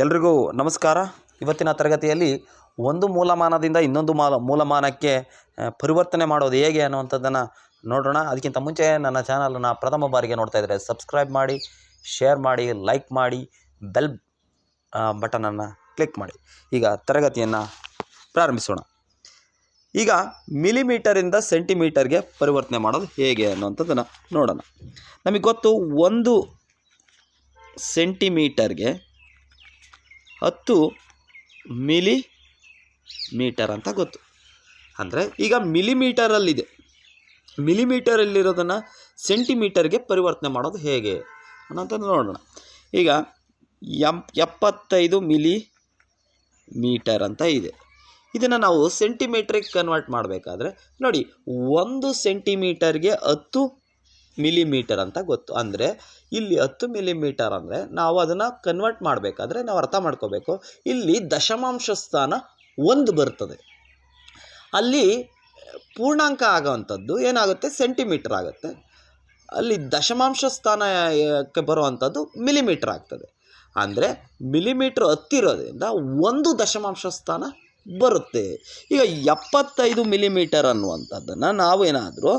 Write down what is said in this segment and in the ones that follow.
ಎಲ್ರಿಗೂ ನಮಸ್ಕಾರ. ಇವತ್ತಿನ ತರಗತಿಯಲ್ಲಿ ಒಂದು ಮೂಲಮಾನದಿಂದ ಇನ್ನೊಂದು ಮಾಲ, ಮೂಲಮಾನಕ್ಕೆ ಪರಿವರ್ತನೆ ಮಾಡೋದು ಹೇಗೆ ಅನ್ನುವಂಥದ್ದನ್ನು ನೋಡೋಣ. ಅದಕ್ಕಿಂತ ಮುಂಚೆ ನನ್ನ ಚಾನಲನ್ನು ಪ್ರಥಮ ಬಾರಿಗೆ ನೋಡ್ತಾ ಇದ್ದರೆ ಸಬ್ಸ್ಕ್ರೈಬ್ ಮಾಡಿ, ಶೇರ್ ಮಾಡಿ, ಲೈಕ್ ಮಾಡಿ, ಬೆಲ್ ಬಟನನ್ನು ಕ್ಲಿಕ್ ಮಾಡಿ. ಈಗ ತರಗತಿಯನ್ನು ಪ್ರಾರಂಭಿಸೋಣ. ಈಗ ಮಿಲಿಮೀಟರಿಂದ ಸೆಂಟಿಮೀಟರ್ಗೆ ಪರಿವರ್ತನೆ ಮಾಡೋದು ಹೇಗೆ ಅನ್ನುವಂಥದ್ದನ್ನು ನೋಡೋಣ. ನಮಗೆ ಗೊತ್ತು ಒಂದು ಸೆಂಟಿಮೀಟರ್ಗೆ ಹತ್ತು ಮಿಲಿ ಮೀಟರ್ ಅಂತ ಗೊತ್ತು. ಅಂದರೆ ಈಗ ಮಿಲಿಮೀಟರಲ್ಲಿದೆ. ಮಿಲಿಮೀಟರಲ್ಲಿರೋದನ್ನು ಸೆಂಟಿಮೀಟರ್ಗೆ ಪರಿವರ್ತನೆ ಮಾಡೋದು ಹೇಗೆ ಅನ್ನೋಂಥದ್ದು ನೋಡೋಣ. ಈಗ ಎಂ, ಎಪ್ಪತ್ತೈದು ಮಿಲಿ ಮೀಟರ್ ಅಂತ ಇದೆ. ಇದನ್ನು ನಾವು ಸೆಂಟಿಮೀಟ್ರಿಗೆ ಕನ್ವರ್ಟ್ ಮಾಡಬೇಕಾದ್ರೆ ನೋಡಿ, ಒಂದು ಸೆಂಟಿಮೀಟರ್ಗೆ ಹತ್ತು ಮಿಲಿಮೀಟರ್ ಅಂತ ಗೊತ್ತು. ಅಂದರೆ ಇಲ್ಲಿ ಹತ್ತು ಮಿಲಿಮೀಟರ್ ಅಂದರೆ ನಾವು ಅದನ್ನು ಕನ್ವರ್ಟ್ ಮಾಡಬೇಕಾದ್ರೆ ನಾವು ಅರ್ಥ ಮಾಡ್ಕೋಬೇಕು. ಇಲ್ಲಿ ದಶಮಾಂಶ ಸ್ಥಾನ ಒಂದು ಬರ್ತದೆ. ಅಲ್ಲಿ ಪೂರ್ಣಾಂಕ ಆಗೋವಂಥದ್ದು ಏನಾಗುತ್ತೆ? ಸೆಂಟಿಮೀಟರ್ ಆಗುತ್ತೆ. ಅಲ್ಲಿ ದಶಮಾಂಶ ಸ್ಥಾನಕ್ಕೆ ಬರುವಂಥದ್ದು ಮಿಲಿಮೀಟರ್ ಆಗ್ತದೆ. ಅಂದರೆ ಮಿಲಿಮೀಟ್ರ್ ಹತ್ತಿರೋದ್ರಿಂದ ಒಂದು ದಶಮಾಂಶ ಸ್ಥಾನ ಬರುತ್ತೆ. ಈಗ ಎಪ್ಪತ್ತೈದು ಮಿಲಿಮೀಟರ್ ಅನ್ನುವಂಥದ್ದನ್ನು ನಾವೇನಾದರೂ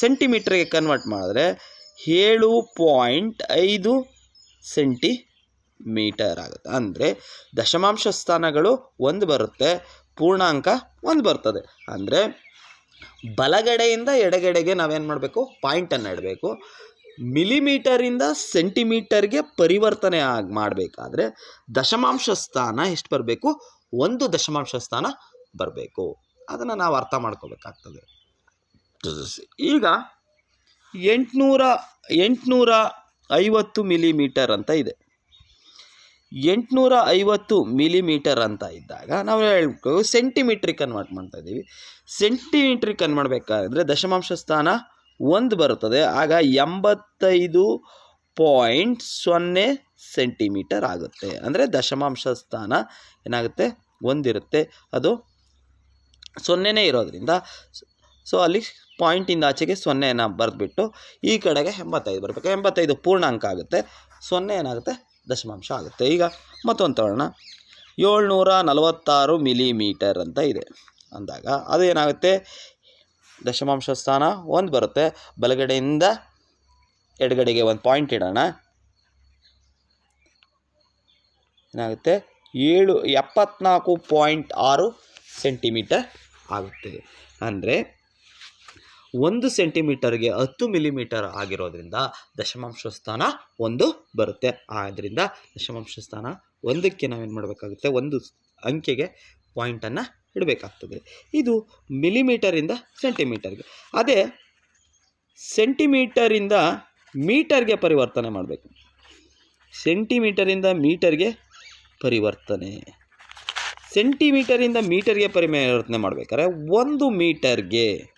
ಸೆಂಟಿಮೀಟ್ರಿಗೆ ಕನ್ವರ್ಟ್ ಮಾಡಿದ್ರೆ ಏಳು ಪಾಯಿಂಟ್ ಐದು ಸೆಂಟಿಮೀಟರ್ ಆಗುತ್ತೆ. ಅಂದರೆ ದಶಮಾಂಶ ಸ್ಥಾನಗಳು ಒಂದು ಬರುತ್ತೆ, ಪೂರ್ಣಾಂಕ ಒಂದು ಬರ್ತದೆ. ಅಂದರೆ ಬಲಗಡೆಯಿಂದ ಎಡಗಡೆಗೆ ನಾವೇನು ಮಾಡಬೇಕು? ಪಾಯಿಂಟನ್ನು ಇಡಬೇಕು. ಮಿಲಿಮೀಟರಿಂದ ಸೆಂಟಿಮೀಟರ್ಗೆ ಪರಿವರ್ತನೆ ಆಗಿ ಮಾಡಬೇಕಾದ್ರೆ ದಶಮಾಂಶ ಸ್ಥಾನ ಎಷ್ಟು ಬರಬೇಕು? ಒಂದು ದಶಮಾಂಶ ಸ್ಥಾನ ಬರಬೇಕು. ಅದನ್ನು ನಾವು ಅರ್ಥ ಮಾಡ್ಕೋಬೇಕಾಗ್ತದೆ. ಈಗ ಎಂಟುನೂರ ಎಂಟುನೂರ ಐವತ್ತು ಮಿಲಿಮೀಟರ್ ಅಂತ ಇದೆ. ಎಂಟುನೂರ ಐವತ್ತು ಮಿಲಿಮೀಟರ್ ಅಂತ ಇದ್ದಾಗ ನಾವು ಹೇಳ್ಬೇಕು, ಸೆಂಟಿಮೀಟ್ರಿಗೆ ಕನ್ವರ್ಟ್ ಮಾಡ್ತಾ ಇದ್ದೀವಿ. ಸೆಂಟಿಮೀಟ್ರಿಗೆ ಕನ್ವರ್ಟ್ ಮಾಡಬೇಕಾದ್ರೆ ದಶಮಾಂಶ ಸ್ಥಾನ ಒಂದು ಬರುತ್ತದೆ. ಆಗ ಎಂಬತ್ತೈದು ಪಾಯಿಂಟ್ ಸೊನ್ನೆ ಸೆಂಟಿಮೀಟರ್ ಆಗುತ್ತೆ. ಅಂದರೆ ದಶಮಾಂಶ ಸ್ಥಾನ ಏನಾಗುತ್ತೆ? ಒಂದಿರುತ್ತೆ. ಅದು ಸೊನ್ನೆನೇ ಇರೋದ್ರಿಂದ ಸೊ ಅಲ್ಲಿ ಪಾಯಿಂಟಿಂದ ಆಚೆಗೆ ಸೊನ್ನೆಯನ್ನು ಬರೆದ್ಬಿಟ್ಟು ಈ ಕಡೆಗೆ ಎಂಬತ್ತೈದು ಬರಬೇಕು. ಎಂಬತ್ತೈದು ಪೂರ್ಣಾಂಕ ಆಗುತ್ತೆ. ಸೊನ್ನೆ ಏನಾಗುತ್ತೆ ದಶಮಾಂಶ ಆಗುತ್ತೆ. ಈಗ ಮತ್ತೊಂದು ತಗೊಳ್ಳೋಣ ಏಳ್ನೂರ ನಲವತ್ತಾರು ಮಿಲಿಮೀಟರ್ ಅಂತ ಇದೆ. ಅಂದಾಗ ಅದು ಏನಾಗುತ್ತೆ ದಶಮಾಂಶ ಸ್ಥಾನ ಒಂದು ಬರುತ್ತೆ. ಬಲಗಡೆಯಿಂದ ಎಡಗಡೆಗೆ ಒಂದು ಪಾಯಿಂಟ್ ಇಡೋಣ. ಏನಾಗುತ್ತೆ? ಏಳು ಎಪ್ಪತ್ನಾಲ್ಕು ಪಾಯಿಂಟ್ ಆರು ಸೆಂಟಿಮೀಟರ್ ಆಗುತ್ತೆ. ಅಂದರೆ ಒಂದು ಸೆಂಟಿಮೀಟರ್ಗೆ ಹತ್ತು ಮಿಲಿಮೀಟರ್ ಆಗಿರೋದ್ರಿಂದ ದಶಮಾಂಶ ಸ್ಥಾನ ಒಂದು ಬರುತ್ತೆ. ಆದ್ದರಿಂದ ದಶಮಾಂಶ ಸ್ಥಾನ ಒಂದಕ್ಕೆ ನಾವೇನು ಮಾಡಬೇಕಾಗುತ್ತೆ? ಒಂದು ಅಂಕೆಗೆ ಪಾಯಿಂಟನ್ನು ಇಡಬೇಕಾಗ್ತದೆ. ಇದು ಮಿಲಿಮೀಟರಿಂದ ಸೆಂಟಿಮೀಟರ್ಗೆ. ಅದೇ ಸೆಂಟಿಮೀಟರಿಂದ ಮೀಟರ್ಗೆ ಪರಿವರ್ತನೆ ಮಾಡಬೇಕು. ಸೆಂಟಿಮೀಟರಿಂದ ಮೀಟರ್ಗೆ ಪರಿವರ್ತನೆ. ಸೆಂಟಿಮೀಟರಿಂದ ಮೀಟರ್ಗೆ ಪರಿವರ್ತನೆ ಮಾಡಬೇಕಾದ್ರೆ ಒಂದು ಮೀಟರ್ಗೆ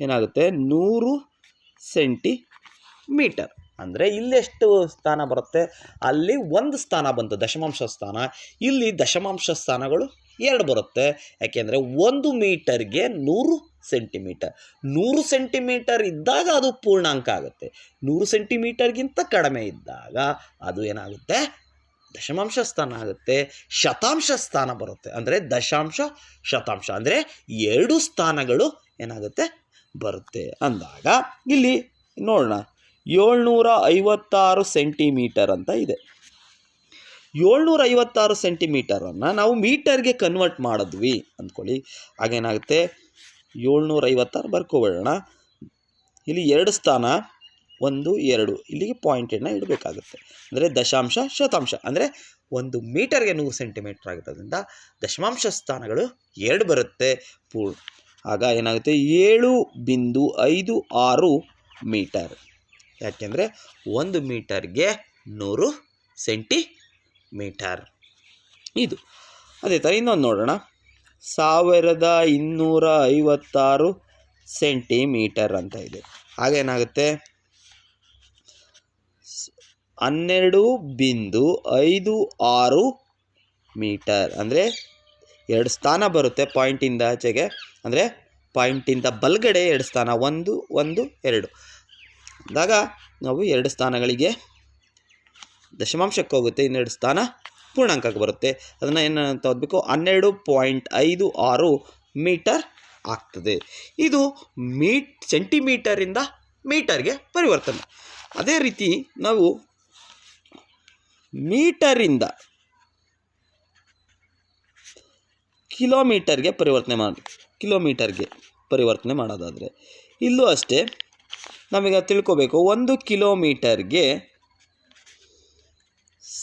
ಏನಾಗುತ್ತೆ? ನೂರು ಸೆಂಟಿ ಮೀಟರ್ ಅಂದರೆ ಇಲ್ಲೆಷ್ಟು ಸ್ಥಾನ ಬರುತ್ತೆ? ಅಲ್ಲಿ ಒಂದು ಸ್ಥಾನ ಬಂತು, ದಶಮಾಂಶ ಸ್ಥಾನ. ಇಲ್ಲಿ ದಶಮಾಂಶ ಸ್ಥಾನಗಳು ಎರಡು ಬರುತ್ತೆ. ಯಾಕೆಂದರೆ ಒಂದು ಮೀಟರ್ಗೆ ನೂರು ಸೆಂಟಿಮೀಟರ್. ನೂರು ಸೆಂಟಿಮೀಟರ್ ಇದ್ದಾಗ ಅದು ಪೂರ್ಣಾಂಕ ಆಗುತ್ತೆ. ನೂರು ಸೆಂಟಿಮೀಟರ್ಗಿಂತ ಕಡಿಮೆ ಇದ್ದಾಗ ಅದು ಏನಾಗುತ್ತೆ? ದಶಮಾಂಶ ಸ್ಥಾನ ಆಗುತ್ತೆ. ಶತಾಂಶ ಸ್ಥಾನ ಬರುತ್ತೆ. ಅಂದರೆ ದಶಾಂಶ, ಶತಾಂಶ. ಅಂದರೆ ಎರಡು ಸ್ಥಾನಗಳು ಏನಾಗುತ್ತೆ? ಬರುತ್ತೆ. ಅಂದಾಗ ಇಲ್ಲಿ ನೋಡೋಣ. ಏಳ್ನೂರ ಐವತ್ತಾರು ಸೆಂಟಿಮೀಟರ್ ಅಂತ ಇದೆ. ಏಳ್ನೂರ ಐವತ್ತಾರು ಸೆಂಟಿಮೀಟರನ್ನು ನಾವು ಮೀಟರ್ಗೆ ಕನ್ವರ್ಟ್ ಮಾಡಿದ್ವಿ ಅಂದ್ಕೊಳ್ಳಿ. ಆಗೇನಾಗುತ್ತೆ ಏಳ್ನೂರ ಐವತ್ತಾರು ಇಲ್ಲಿ ಎರಡು ಸ್ಥಾನ, ಒಂದು, ಎರಡು. ಇಲ್ಲಿಗೆ ಪಾಯಿಂಟನ್ನು ಇಡಬೇಕಾಗುತ್ತೆ. ಅಂದರೆ ದಶಾಂಶ, ಶತಾಂಶ. ಅಂದರೆ ಒಂದು ಮೀಟರ್ಗೆ ನೂರು ಸೆಂಟಿಮೀಟರ್ ಆಗುತ್ತದ್ರಿಂದ ದಶಮಾಂಶ ಸ್ಥಾನಗಳು ಎರಡು ಬರುತ್ತೆ. ಪೂರ್ಣ. ಆಗ ಏನಾಗುತ್ತೆ? ಏಳು ಬಿಂದು ಐದು ಆರು ಮೀಟರ್. ಯಾಕೆಂದರೆ ಒಂದು ಮೀಟರ್ಗೆ ನೂರು ಸೆಂಟಿಮೀಟರ್. ಇದು. ಅದೇ ಥರ ಇನ್ನೊಂದು ನೋಡೋಣ. ಸಾವಿರದ ಇನ್ನೂರ ಐವತ್ತಾರು ಸೆಂಟಿಮೀಟರ್ ಅಂತ ಇದೆ. ಹಾಗೇನಾಗುತ್ತೆ ಹನ್ನೆರಡು ಬಿಂದು ಐದು ಆರು ಮೀಟರ್. ಅಂದರೆ ಎರಡು ಸ್ಥಾನ ಬರುತ್ತೆ ಪಾಯಿಂಟಿಂದ ಆಚೆಗೆ. ಅಂದರೆ ಪಾಯಿಂಟಿಂದ ಬಲಗಡೆ ಎರಡು ಸ್ಥಾನ, ಒಂದು ಒಂದು, ಎರಡು. ಅಂದಾಗ ನಾವು ಎರಡು ಸ್ಥಾನಗಳಿಗೆ ದಶಮಾಂಶಕ್ಕೆ ಹೋಗುತ್ತೆ, ಇನ್ನೆರಡು ಸ್ಥಾನ ಪೂರ್ಣಾಂಕಕ್ಕೆ ಬರುತ್ತೆ. ಅದನ್ನು ಏನಂತ ಓದಬೇಕು ಹನ್ನೆರಡು ಪಾಯಿಂಟ್ ಐದು ಆರು ಮೀಟರ್ ಆಗ್ತದೆ. ಇದು ಮೀಟ್ ಸೆಂಟಿಮೀಟರಿಂದ ಮೀಟರ್ಗೆ ಪರಿವರ್ತನೆ. ಅದೇ ರೀತಿ ನಾವು ಮೀಟರಿಂದ ಕಿಲೋಮೀಟರ್ಗೆ ಪರಿವರ್ತನೆ ಮಾಡಿ, ಕಿಲೋಮೀಟರ್ಗೆ ಪರಿವರ್ತನೆ ಮಾಡೋದಾದರೆ. ಇಲ್ಲೂ ಅಷ್ಟೇ ನಮಗೆ ತಿಳ್ಕೊಬೇಕು, ಒಂದು ಕಿಲೋಮೀಟರ್ಗೆ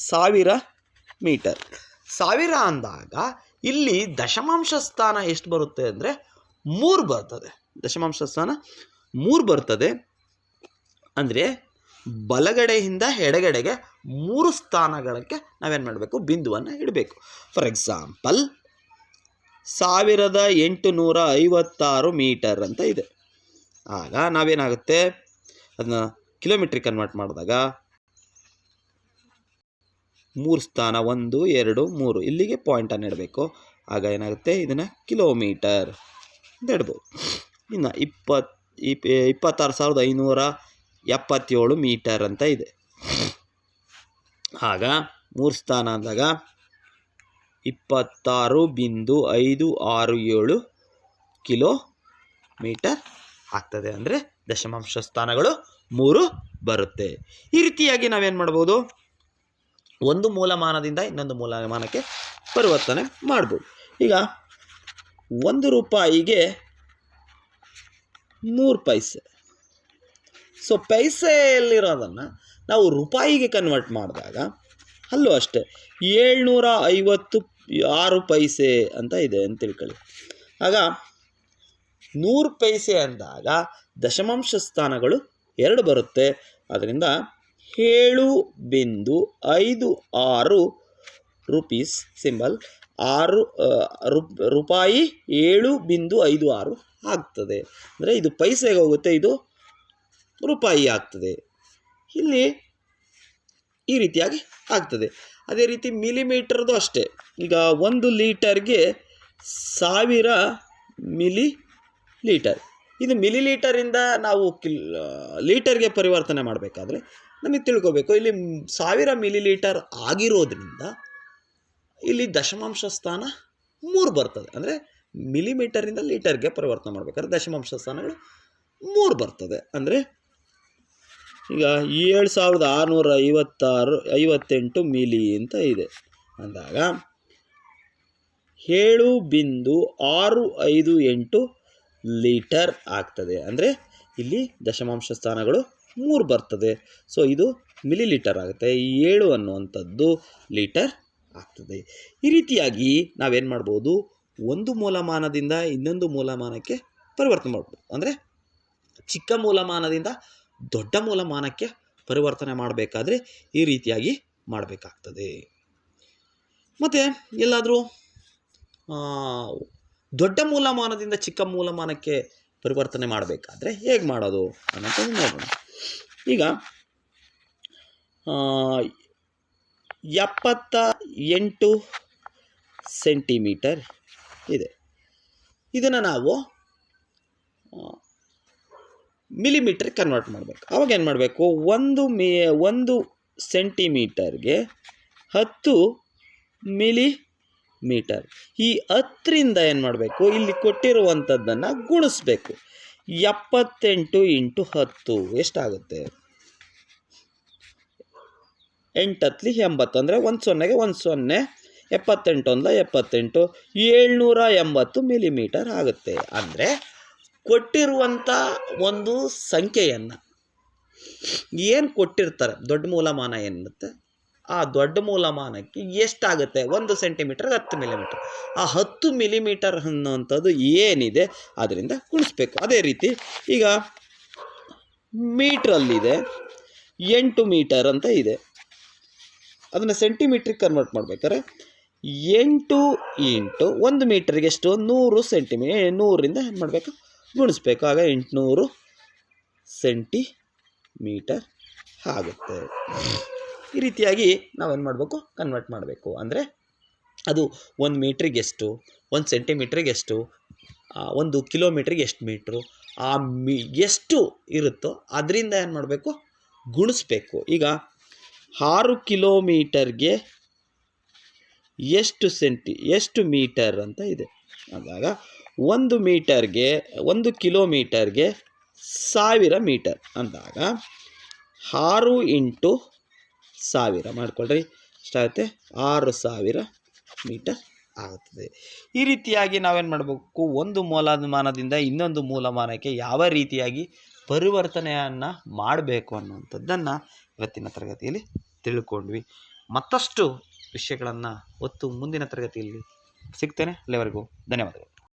ಸಾವಿರ ಮೀಟರ್. ಸಾವಿರ ಅಂದಾಗ ಇಲ್ಲಿ ದಶಮಾಂಶ ಸ್ಥಾನ ಎಷ್ಟು ಬರುತ್ತೆ ಅಂದರೆ ಮೂರು ಬರ್ತದೆ. ದಶಮಾಂಶ ಸ್ಥಾನ ಮೂರು ಬರ್ತದೆ ಅಂದರೆ ಬಲಗಡೆಯಿಂದ ಎಡಗಡೆಗೆ ಮೂರು ಸ್ಥಾನಗಳಕ್ಕೆ ನಾವೇನು ಮಾಡಬೇಕು? ಬಿಂದುವನ್ನು ಇಡಬೇಕು. ಫಾರ್ ಎಕ್ಸಾಂಪಲ್ ಸಾವಿರದ ಎಂಟು ನೂರ ಐವತ್ತಾರು ಮೀಟರ್ ಅಂತ ಇದೆ. ಆಗ ನಾವೇನಾಗುತ್ತೆ? ಅದನ್ನ ಕಿಲೋಮೀಟ್ರಿಗೆ ಕನ್ವರ್ಟ್ ಮಾಡಿದಾಗ ಮೂರು ಸ್ಥಾನ ಒಂದು, ಎರಡು, ಮೂರು. ಇಲ್ಲಿಗೆ ಪಾಯಿಂಟನ್ನು ಇಡಬೇಕು. ಆಗ ಏನಾಗುತ್ತೆ? ಇದನ್ನು ಕಿಲೋಮೀಟರ್ ಅಂತ ಇಡ್ಬೋದು. ಇನ್ನು ಇಪ್ಪತ್ತು ಇಪ್, ಇಪ್ಪತ್ತಾರು ಸಾವಿರದ ಐನೂರ ಎಪ್ಪತ್ತೇಳು ಮೀಟರ್ ಅಂತ ಇದೆ. ಆಗ ಮೂರು ಸ್ಥಾನ ಅಂದಾಗ ಇಪ್ಪತ್ತಾರು ಬಿಂದು ಐದು ಆರು ಏಳು ಕಿಲೋ ಮೀಟರ್ ಆಗ್ತದೆ. ಅಂದರೆ ದಶಮಾಂಶ ಸ್ಥಾನಗಳು ಮೂರು ಬರುತ್ತೆ. ಈ ರೀತಿಯಾಗಿ ನಾವೇನು ಮಾಡ್ಬೋದು? ಒಂದು ಮೂಲಮಾನದಿಂದ ಇನ್ನೊಂದು ಮೂಲಮಾನಕ್ಕೆ ಪರಿವರ್ತನೆ ಮಾಡ್ಬೋದು. ಈಗ ಒಂದು ರೂಪಾಯಿಗೆ ಮೂರು ಪೈಸೆ. ಸೊ ಪೈಸೆಯಲ್ಲಿರೋದನ್ನು ನಾವು ರೂಪಾಯಿಗೆ ಕನ್ವರ್ಟ್ ಮಾಡಿದಾಗ, ಅಲ್ಲೂ ಅಷ್ಟೇ, ಏಳ್ನೂರ ಐವತ್ತು ಆರು ಪೈಸೆ ಅಂತ ಇದೆ ಅಂತ ತಿಳ್ಕೊಳ್ಳಿ. ಆಗ ನೂರು ಪೈಸೆ ಅಂದಾಗ ದಶಮಾಂಶ ಸ್ಥಾನಗಳು ಎರಡು ಬರುತ್ತೆ. ಅದರಿಂದ ಏಳು ಬಿಂದು ಐದು ಆರು ರುಪೀಸ್ ಸಿಂಬಲ್ ಆರು ರೂಪಾಯಿ ಏಳು ಬಿಂದು ಐದು ಆರು ಆಗ್ತದೆ. ಅಂದರೆ ಇದು ಪೈಸೆಗೆ ಹೋಗುತ್ತೆ, ಇದು ರೂಪಾಯಿ ಆಗ್ತದೆ. ಇಲ್ಲಿ ಈ ರೀತಿಯಾಗಿ ಆಗ್ತದೆ. ಅದೇ ರೀತಿ ಮಿಲಿಮೀಟರ್ದು ಅಷ್ಟೇ. ಈಗ ಒಂದು ಲೀಟರ್ಗೆ ಸಾವಿರ ಮಿಲಿ ಲೀಟರ್ ಇದು ಮಿಲಿ ಲೀಟರಿಂದ ನಾವು ಕಿಲ್, ಲೀಟರ್ಗೆ ಪರಿವರ್ತನೆ ಮಾಡಬೇಕಾದ್ರೆ ನಮಗೆ ತಿಳ್ಕೊಬೇಕು. ಇಲ್ಲಿ ಸಾವಿರ ಮಿಲಿ ಲೀಟರ್ ಆಗಿರೋದ್ರಿಂದ ಇಲ್ಲಿ ದಶಮಾಂಶ ಸ್ಥಾನ ಮೂರು ಬರ್ತದೆ. ಅಂದರೆ ಮಿಲಿಮೀಟರಿಂದ ಲೀಟರ್ಗೆ ಪರಿವರ್ತನೆ ಮಾಡಬೇಕಾದ್ರೆ ದಶಮಾಂಶ ಸ್ಥಾನಗಳು ಮೂರು ಬರ್ತದೆ. ಅಂದರೆ ಈಗ ಏಳು ಸಾವಿರದ ಆರುನೂರ ಐವತ್ತಾರು, ಐವತ್ತೆಂಟು ಮಿಲಿ ಅಂತ ಇದೆ. ಅಂದಾಗ ಏಳು ಬಿಂದು ಆರು ಐದು ಎಂಟು ಲೀಟರ್ ಆಗ್ತದೆ. ಅಂದರೆ ಇಲ್ಲಿ ದಶಮಾಂಶ ಸ್ಥಾನಗಳು ಮೂರು ಬರ್ತದೆ. ಸೊ ಇದು ಮಿಲಿ ಲೀಟರ್ ಆಗುತ್ತೆ ಏಳು ಅನ್ನುವಂಥದ್ದು ಲೀಟರ್ ಆಗ್ತದೆ. ಈ ರೀತಿಯಾಗಿ ನಾವೇನು ಮಾಡ್ಬೋದು? ಒಂದು ಮೂಲಮಾನದಿಂದ ಇನ್ನೊಂದು ಮೂಲಮಾನಕ್ಕೆ ಪರಿವರ್ತನೆ ಮಾಡ್ಬೋದು. ಅಂದರೆ ಚಿಕ್ಕ ಮೂಲಮಾನದಿಂದ ದೊಡ್ಡ ಮೂಲಮಾನಕ್ಕೆ ಪರಿವರ್ತನೆ ಮಾಡಬೇಕಾದ್ರೆ ಈ ರೀತಿಯಾಗಿ ಮಾಡಬೇಕಾಗ್ತದೆ. ಮತ್ತು ಎಲ್ಲಾದರೂ ದೊಡ್ಡ ಮೂಲಮಾನದಿಂದ ಚಿಕ್ಕ ಮೂಲಮಾನಕ್ಕೆ ಪರಿವರ್ತನೆ ಮಾಡಬೇಕಾದ್ರೆ ಹೇಗೆ ಮಾಡೋದು ಅನ್ನೋದನ್ನು ನೋಡೋಣ. ಈಗ ಎಪ್ಪತ್ತ ಎಂಟು ಸೆಂಟಿಮೀಟರ್ ಇದೆ. ಇದನ್ನು ನಾವು ಮಿಲಿಮೀಟರ್ ಕನ್ವರ್ಟ್ ಮಾಡಬೇಕು. ಅವಾಗ ಏನು ಮಾಡಬೇಕು? ಒಂದು ಮೀ, ಒಂದು ಸೆಂಟಿಮೀಟರ್ಗೆ ಹತ್ತು ಮಿಲಿ ಮೀಟರ್ ಈ ಹತ್ತರಿಂದ ಏನು ಮಾಡಬೇಕು? ಇಲ್ಲಿ ಕೊಟ್ಟಿರುವಂಥದ್ದನ್ನು ಗುಣಿಸ್ಬೇಕು. ಎಪ್ಪತ್ತೆಂಟು ಇಂಟು ಹತ್ತು. ಎಷ್ಟಾಗುತ್ತೆ? ಎಂಟತ್ಲಿ ಎಂಬತ್ತು. ಅಂದರೆ ಒಂದು ಸೊನ್ನೆಗೆ ಒಂದು ಸೊನ್ನೆ. ಎಪ್ಪತ್ತೆಂಟು ಅಂದ ಎಪ್ಪತ್ತೆಂಟು. ಏಳ್ನೂರ ಎಂಬತ್ತು ಮಿಲಿಮೀಟರ್ ಆಗುತ್ತೆ. ಅಂದರೆ ಕೊಟ್ಟಿರುವಂಥ ಒಂದು ಸಂಖ್ಯೆಯನ್ನು. ಏನು ಕೊಟ್ಟಿರ್ತಾರೆ? ದೊಡ್ಡ ಮೂಲಮಾನ ಏನಿರುತ್ತೆ ಆ ದೊಡ್ಡ ಮೂಲಮಾನಕ್ಕೆ ಎಷ್ಟಾಗುತ್ತೆ? ಒಂದು ಸೆಂಟಿಮೀಟರ್ಗೆ ಹತ್ತು ಮಿಲಿಮೀಟರ್ ಆ ಹತ್ತು ಮಿಲಿಮೀಟರ್ ಅನ್ನುವಂಥದ್ದು ಏನಿದೆ? ಅದರಿಂದ ಗುಣಿಸ್ಬೇಕು. ಅದೇ ರೀತಿ ಈಗ ಮೀಟ್ರಲ್ಲಿದೆ, ಎಂಟು ಮೀಟರ್ ಅಂತ ಇದೆ. ಅದನ್ನು ಸೆಂಟಿಮೀಟ್ರಿಗೆ ಕನ್ವರ್ಟ್ ಮಾಡ್ಬೇಕಾದ್ರೆ ಎಂಟು ಇಂಟು ಒಂದು ಮೀಟರ್ಗೆ ಎಷ್ಟು? ನೂರು ಸೆಂಟಿಮೀ ನೂರರಿಂದ ಏನು ಮಾಡಬೇಕು? ಗುಣಿಸ್ಬೇಕು ಆಗ ಎಂಟುನೂರು ಸೆಂಟಿಮೀಟರ್ ಆಗುತ್ತೆ. ಈ ರೀತಿಯಾಗಿ ನಾವೇನು ಮಾಡಬೇಕು? ಕನ್ವರ್ಟ್ ಮಾಡಬೇಕು. ಅಂದರೆ ಅದು ಒಂದು ಮೀಟ್ರಿಗೆ ಎಷ್ಟು? ಒಂದು ಸೆಂಟಿಮೀಟ್ರಿಗೆ ಎಷ್ಟು? ಒಂದು ಕಿಲೋಮೀಟ್ರಿಗೆ ಎಷ್ಟು ಮೀಟ್ರು ಆ ಮಿ, ಎಷ್ಟು ಇರುತ್ತೋ ಅದರಿಂದ ಏನು ಮಾಡಬೇಕು? ಗುಣಿಸ್ಬೇಕು. ಈಗ ಆರು ಕಿಲೋಮೀಟರ್ಗೆ ಎಷ್ಟು ಸೆಂಟಿ ಎಷ್ಟು ಮೀಟರ್ ಅಂತ ಇದೆ. ಅಂದಾಗ ಒಂದು ಮೀಟರ್ಗೆ, ಒಂದು ಕಿಲೋಮೀಟರ್ಗೆ ಸಾವಿರ ಮೀಟರ್ ಅಂದಾಗ ಆರು ಇಂಟು ಸಾವಿರ ಮಾಡ್ಕೊಳ್ರಿ. ಎಷ್ಟಾಗುತ್ತೆ? ಆರು ಸಾವಿರ ಮೀಟರ್ ಆಗುತ್ತದೆ. ಈ ರೀತಿಯಾಗಿ ನಾವೇನು ಮಾಡಬೇಕು? ಒಂದು ಮೂಲಮಾನದಿಂದ ಇನ್ನೊಂದು ಮೂಲಮಾನಕ್ಕೆ ಯಾವ ರೀತಿಯಾಗಿ ಪರಿವರ್ತನೆಯನ್ನು ಮಾಡಬೇಕು ಅನ್ನುವಂಥದ್ದನ್ನು ಇವತ್ತಿನ ತರಗತಿಯಲ್ಲಿ ತಿಳ್ಕೊಂಡ್ವಿ. ಮತ್ತಷ್ಟು ವಿಷಯಗಳನ್ನು ಒತ್ತು ಮುಂದಿನ ತರಗತಿಯಲ್ಲಿ ಸಿಗ್ತೇನೆ. ಅಲ್ಲಿವರೆಗೂ ಧನ್ಯವಾದಗಳು.